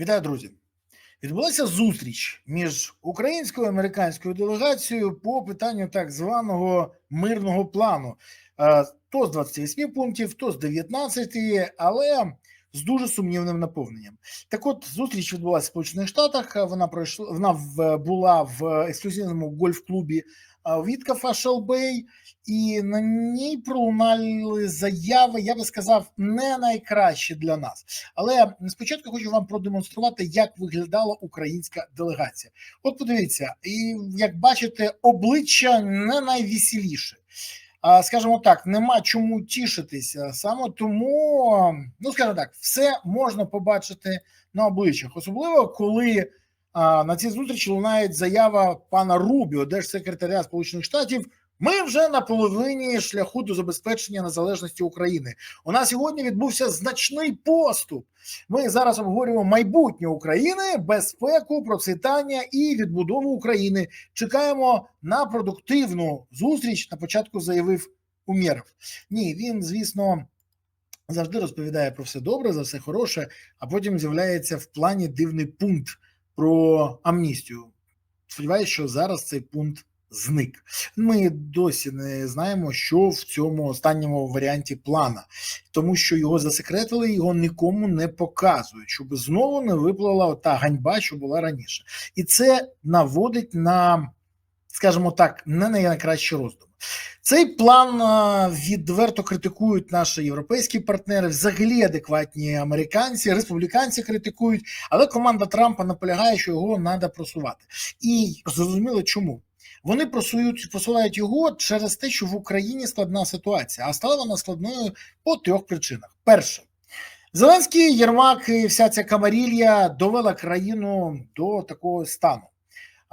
Вітаю, друзі! Відбулася зустріч між українською і американською делегацією по питанню так званого мирного плану. Е, То з 28 пунктів, то з 19, але з дуже сумнівним наповненням. Так, от зустріч відбулася в Сполучених Штатах. Вона пройшла вона була в ексклюзивному гольф-клубі е, Віткафа Шелбей, і на ній пролунали заяви. Я би сказав, не найкращі для нас. Але спочатку хочу вам продемонструвати, як виглядала українська делегація. От подивіться, і як бачите, обличчя не найвеселіше. Скажімо так, нема чому тішитися саме тому, ну скажімо так, все можна побачити на обличчях, особливо коли на цій зустрічі лунає заява пана Рубіо, держсекретаря Сполучених Штатів. Ми вже на половині шляху до забезпечення незалежності України. У нас сьогодні відбувся значний поступ. Ми зараз обговорюємо майбутнє України, безпеку, процвітання і відбудову України. Чекаємо на продуктивну зустріч. На початку заявив Умєров. Ні, він, звісно, завжди розповідає про все добре, за все хороше, а потім з'являється в плані дивний пункт про амністію. Сподіваюся, що зараз цей пункт зник. Ми досі не знаємо, що в цьому останньому варіанті плана, тому що його засекретили, його нікому не показують, щоб знову не виплила та ганьба, що була раніше, і це наводить на, скажімо так, не найкращі роздуми. Цей план відверто критикують наші європейські партнери, взагалі адекватні американці, республіканці критикують, але команда Трампа наполягає, що його треба просувати. І зрозуміло, чому. Вони просують посилають його через те, що в Україні складна ситуація, а стала вона складною по трьох причинах: перше, Зеленський Єрмак і вся ця камарілля довела країну до такого стану.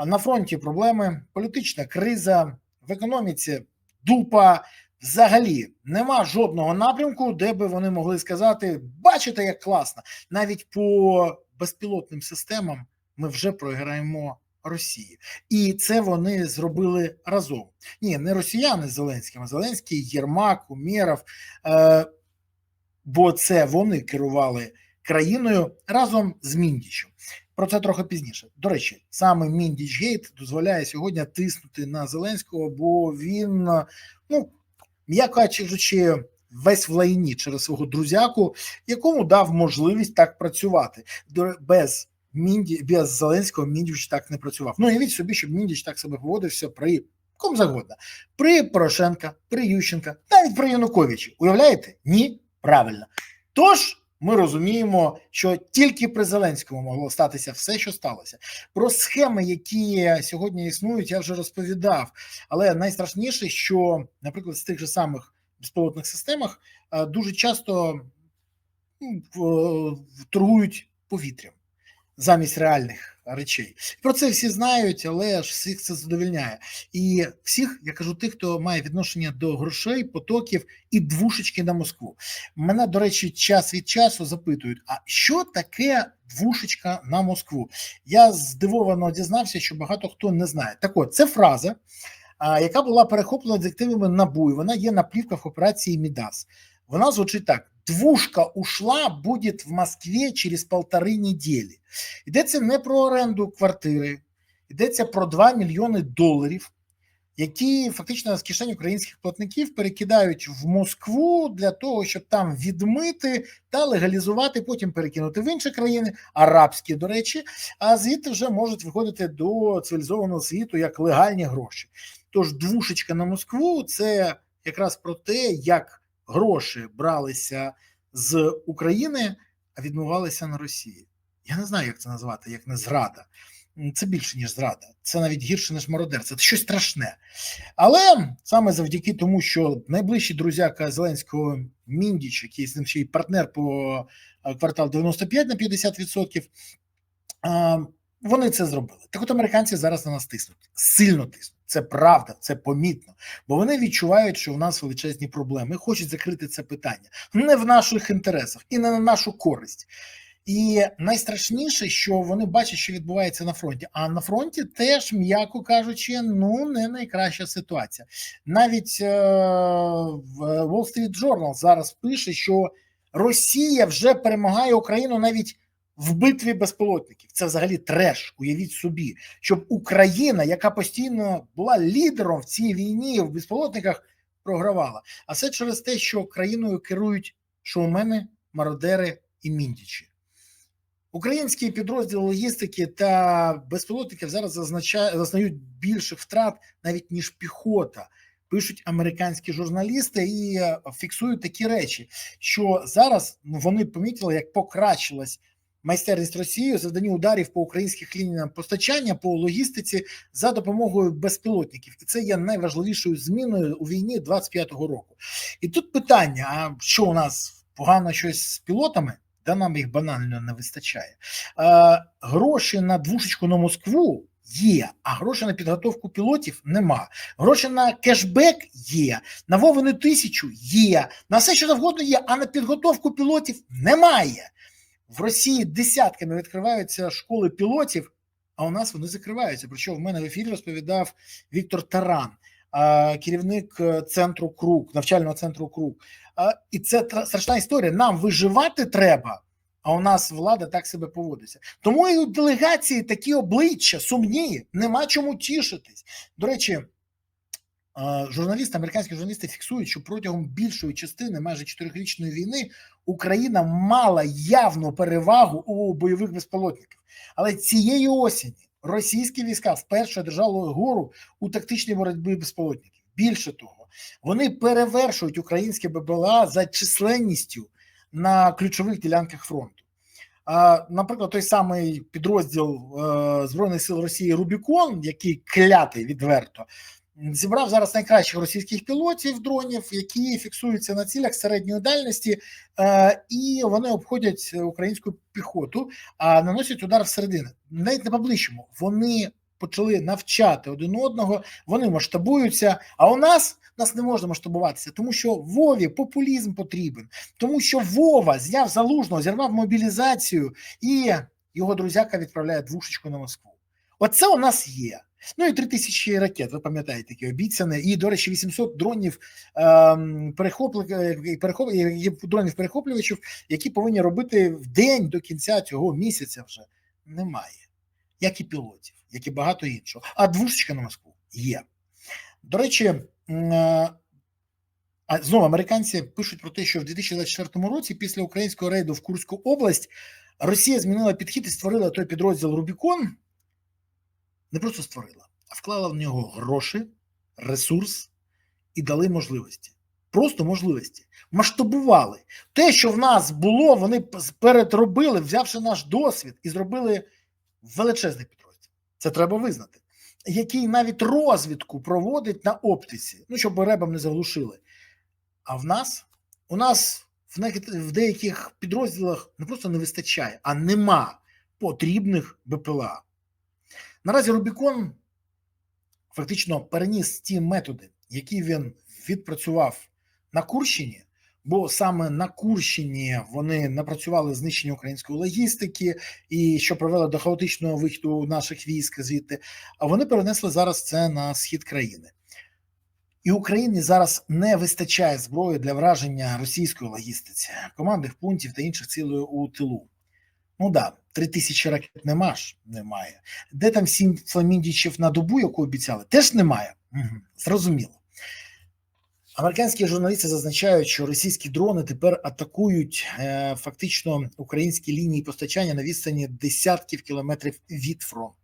На фронті проблеми, політична криза в економіці, дупа. Взагалі нема жодного напрямку, де би вони могли сказати: бачите, як класно, навіть по безпілотним системам ми вже програємо Росії, і це вони зробили разом. Ні, не росіяни з Зеленським, а Зеленський, Єрмак, Умєров, е, бо це вони керували країною разом з Міндічем. Про це трохи пізніше. До речі, саме Міндіч Гейт дозволяє сьогодні тиснути на Зеленського, бо він, ну м'яко кажучи, весь в лайні через свого друзяку, якому дав можливість так працювати без. Мінді без Зеленського Міндіч так не працював. Ну уявіть собі, щоб Міндіч так себе поводився при кому завгодно. При Порошенка, при Ющенка, навіть при Януковичі. Уявляєте? Ні, правильно. Тож ми розуміємо, що тільки при Зеленському могло статися все, що сталося. Про схеми, які сьогодні існують, я вже розповідав. Але найстрашніше, що, наприклад, з тих же самих безпілотних системах дуже часто торгують повітрям замість реальних речей. Про це всі знають, але ж всіх це задовільняє. І всіх, я кажу, тих, хто має відношення до грошей, потоків і двушечки на Москву. Мене, до речі, час від часу запитують: а що таке двушечка на Москву? Я здивовано дізнався, що багато хто не знає. Так от, це фраза. Яка була перехоплена детективами НАБУ, і вона є на плівках операції Мідас. Вона звучить так: двушка ушла, буде в Москві через полтори неділі. Йдеться не про оренду квартири, йдеться про 2 мільйони доларів, які фактично з кишень українських платників перекидають в Москву для того, щоб там відмити та легалізувати, потім перекинути в інші країни, арабські, до речі, а звідти вже можуть виходити до цивілізованого світу як легальні гроші. Тож двушечка на Москву це якраз про те, як гроші бралися з України, а відмивалися на Росії. Я не знаю, як це назвати, як не зрада. Це більше, ніж зрада, це навіть гірше, ніж мародерство, це щось страшне. Але саме завдяки тому, що найближчий друзяка Зеленського Міндіч, який з ним ще й партнер по квартал 95 на 50%, вони це зробили. Так от американці зараз на нас тиснуть, сильно тиснуть. Це правда, це помітно, бо вони відчувають, що в нас величезні проблеми. Хочуть закрити це питання не в наших інтересах і не на нашу користь. І найстрашніше, що вони бачать, що відбувається на фронті. А на фронті теж, м'яко кажучи, ну не найкраща ситуація. Навіть е- Wall Street Journal зараз пише, що Росія вже перемагає Україну навіть в битві безпілотників. Це взагалі треш. Уявіть собі, щоб Україна, яка постійно була лідером в цій війні в безпілотниках, програвала. А все через те, що країною керують шоумени, мародери і міндічі. Українські підрозділи логістики та безпілотників зараз зазнають більших втрат навіть ніж піхота. Пишуть американські журналісти і е, фіксують такі речі, що зараз ну, вони помітили, як покращилась майстерність Росії у завданні ударів по українських лініям постачання по логістиці за допомогою безпілотників, і це є найважливішою зміною у війні 25-го року. І тут питання: а що у нас погано щось з пілотами? Та нам їх банально не вистачає. Е, гроші на двушечку на Москву є, а гроші на підготовку пілотів нема. Гроші на кешбек є, на Вовину тисячу є, на все, що завгодно є, а на підготовку пілотів немає. В Росії десятками відкриваються школи пілотів, а у нас вони закриваються. Що в мене в ефірі розповідав Віктор Таран, керівник е, центру Круг, навчального центру Круг. І це тра- страшна історія. Нам виживати треба, а у нас влада так себе поводиться. Тому і у делегації такі обличчя сумні, нема чому тішитись. До речі, журналісти, американські журналісти фіксують, що протягом більшої частини майже чотирирічної війни Україна мала явну перевагу у бойових безпілотників. Але цієї осені російські війська вперше держали гору у тактичній боротьбі безпілотників. Більше того, вони перевершують українське БПЛА за численністю на ключових ділянках фронту. Наприклад, той самий підрозділ е, Збройних сил Росії Рубікон, який клятий відверто, зібрав зараз найкращих російських пілотів дронів, які фіксуються на цілях середньої дальності, е, і вони обходять українську піхоту, а наносять удар всередину. Навіть не по-ближчому. Вони почали навчати один одного, вони масштабуються. А у нас нас не можна масштабуватися, тому що Вові популізм потрібен, тому що Вова зняв залужного, зірвав мобілізацію, і його друзяка відправляє двушечку на Москву. Оце у нас є. Ну і три тисячі ракет, ви пам'ятаєте, які обіцяні. І, до речі, 800 дронів ем, е, е, дронів перехоплювачів, які повинні робити в день до кінця цього місяця вже немає. Як і пілотів, як і багато іншого. А двушечка на Москву є. До речі, е, а знову американці пишуть про те, що в 2024 році, після українського рейду в Курську область, Росія змінила підхід і створила той підрозділ Рубікон. Не просто створила, а вклала в нього гроші, ресурс і дали можливості. Просто можливості. Масштабували. Те, що в нас було, вони передробили, взявши наш досвід і зробили величезний підрозділ. Це треба визнати. Який навіть розвідку проводить на оптиці, ну щоб ребам не заглушили. А в нас у нас в, деяких підрозділах не просто не вистачає, а нема потрібних БПЛА. Наразі Рубікон фактично переніс ті методи, які він відпрацював на Курщині, бо саме на Курщині вони напрацювали знищення української логістики і що привело до хаотичного вихіду наших військ звідти. А вони перенесли зараз це на схід країни. І Україні зараз не вистачає зброї для враження російської логістиці, командних пунктів та інших цілей у тилу. Ну да, три тисячі ракет нема ж, немає. Де там сім фламіндічів на добу, яку обіцяли, теж немає. Угу, зрозуміло. Американські журналісти зазначають, що російські дрони тепер атакують е, фактично українські лінії постачання на відстані десятків кілометрів від фронту.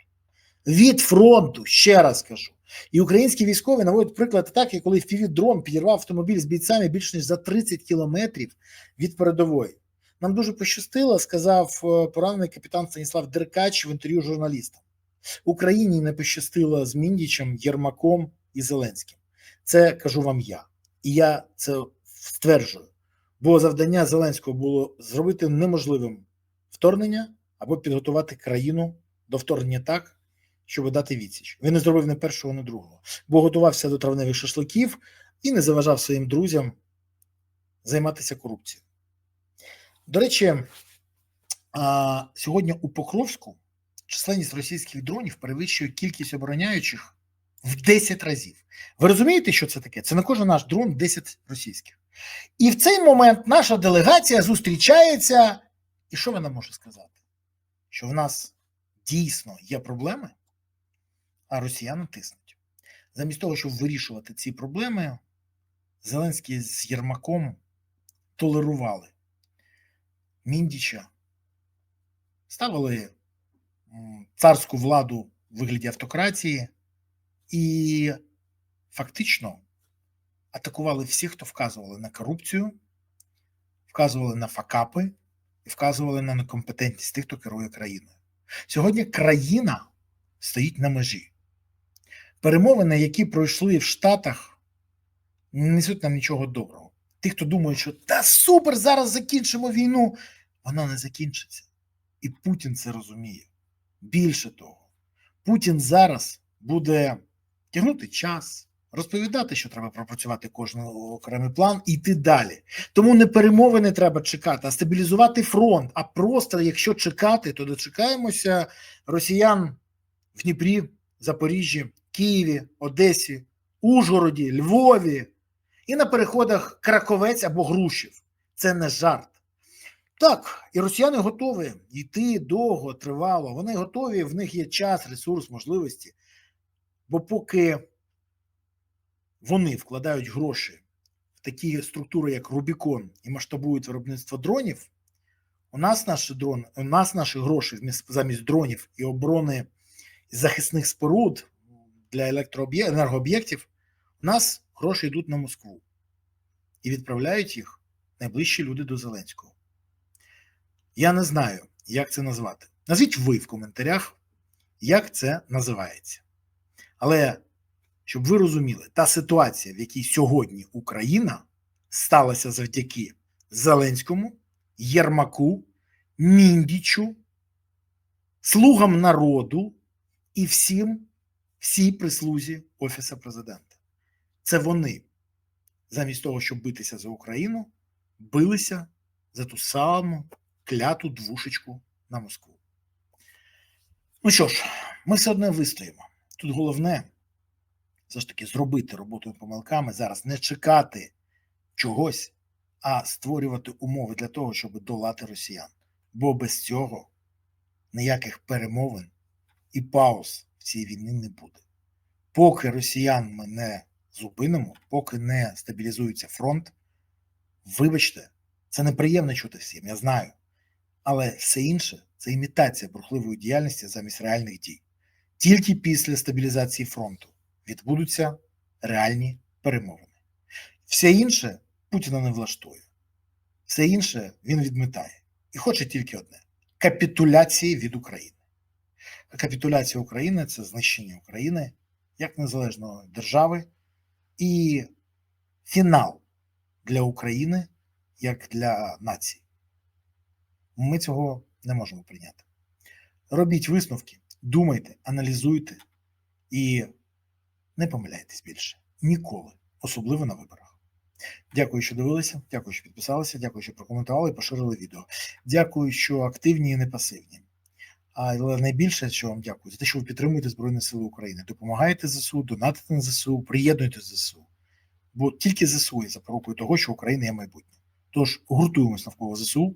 Від фронту, ще раз кажу. І українські військові наводять приклад атаки, коли дрон підірвав автомобіль з бійцями більш ніж за 30 кілометрів від передової. Нам дуже пощастило, сказав е, поранений капітан Станіслав Деркач в інтерв'ю журналістам. Україні не пощастило з Міндічем, Єрмаком і Зеленським. Це кажу вам я. І я це стверджую. Бо завдання Зеленського було зробити неможливим вторгнення або підготувати країну до вторгнення так, щоб дати відсіч. Він не зробив ні першого, ні другого, бо готувався до травневих шашликів і не заважав своїм друзям займатися корупцією. До речі, сьогодні у Покровську численність російських дронів перевищує кількість обороняючих в 10 разів. Ви розумієте, що це таке? Це на кожен наш дрон 10 російських. І в цей момент наша делегація зустрічається. І що вона може сказати? що в нас дійсно є проблеми, а росіяни тиснуть. Замість того, щоб вирішувати ці проблеми, Зеленський з Єрмаком толерували Міндіча, ставили царську владу в вигляді автократії і фактично атакували всіх, хто вказували на корупцію, вказували на факапи і вказували на некомпетентність тих, хто керує країною. Сьогодні країна стоїть на межі. Перемовини, які пройшли в Штатах, не несуть нам нічого доброго. Ті, хто думають, що та супер, зараз закінчимо війну, вона не закінчиться. І Путін це розуміє. Більше того, Путін зараз буде тягнути час, розповідати, що треба пропрацювати кожен окремий план і йти далі. Тому не перемовини треба чекати, а стабілізувати фронт. А просто якщо чекати, то дочекаємося росіян в Дніпрі, Запоріжжі, Києві, Одесі, Ужгороді, Львові і на переходах Краковець або Грушів. Це не жарт. Так, і росіяни готові йти довго, тривало. Вони готові, в них є час, ресурс, можливості. Бо поки вони вкладають гроші в такі структури, як Рубікон, і масштабують виробництво дронів, у нас наші дрони, у нас наші гроші замість дронів і оборони захисних споруд для енергооб'єктів, у нас гроші йдуть на Москву і відправляють їх найближчі люди до Зеленського. Я не знаю, як це назвати. Назвіть ви в коментарях, як це називається. Але щоб ви розуміли, та ситуація, в якій сьогодні Україна сталася завдяки Зеленському, Єрмаку, Міндічу, слугам народу і всім, всій прислузі Офіса президента. Це вони, замість того, щоб битися за Україну, билися за ту саму кляту двушечку на Москву. Ну що ж, ми все одно вистоїмо. Тут головне все ж таки зробити роботу помилками зараз, не чекати чогось, а створювати умови для того, щоб долати росіян. Бо без цього ніяких перемовин і пауз в цій війні не буде. Поки росіян ми не зупинимо, поки не стабілізується фронт, вибачте, це неприємно чути всім, я знаю. Але все інше це імітація бурхливої діяльності замість реальних дій. Тільки після стабілізації фронту відбудуться реальні перемовини. Все інше Путіна не влаштує, все інше він відмітає і хоче тільки одне капітуляції від України. А капітуляція України це знищення України як незалежної держави і фінал для України як для нації. Ми цього не можемо прийняти. Робіть висновки, думайте, аналізуйте і не помиляйтесь більше. Ніколи, особливо на виборах. Дякую, що дивилися. Дякую, що підписалися. Дякую, що прокоментували і поширили відео. Дякую, що активні і не пасивні. Але найбільше, що вам дякую, за те, що ви підтримуєте Збройні Сили України, допомагаєте ЗСУ, донатите на ЗСУ, приєднуєте ЗСУ. Бо тільки ЗСУ є запорукою того, що Україна є майбутнє. Тож гуртуємось навколо ЗСУ,